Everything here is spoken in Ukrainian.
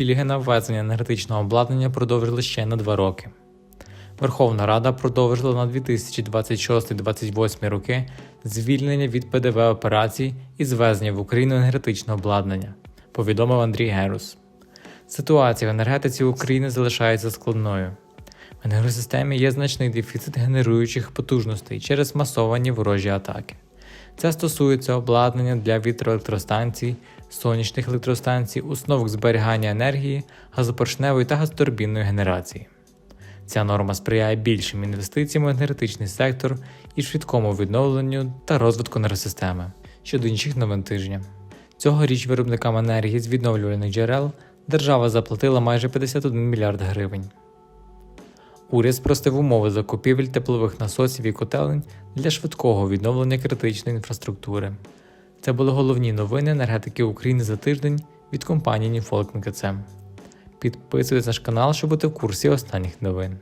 пільги на ввезення енергетичного обладнання продовжили ще на два роки. Верховна Рада продовжила на 2026-2028 роки звільнення від ПДВ операцій із ввезення в Україну енергетичного обладнання, повідомив Андрій Герус. Ситуація в енергетиці України залишається складною. В енергосистемі є значний дефіцит генеруючих потужностей через масовані ворожі атаки. Це стосується обладнання для вітроелектростанцій, сонячних електростанцій, установок зберігання енергії, газопоршневої та газотурбінної генерації. Ця норма сприяє більшим інвестиціям в енергетичний сектор і швидкому відновленню та розвитку енергосистеми. Щодо інших новин тижня. Цьогоріч виробникам енергії з відновлювальних джерел держава заплатила майже 51 мільярд гривень. Уряд спростив умови закупівель теплових насосів і котелень для швидкого відновлення критичної інфраструктури. Це були головні новини енергетики України за тиждень від компанії Ніфолк МКЦ. Підписуйтесь на наш канал, щоб бути в курсі останніх новин.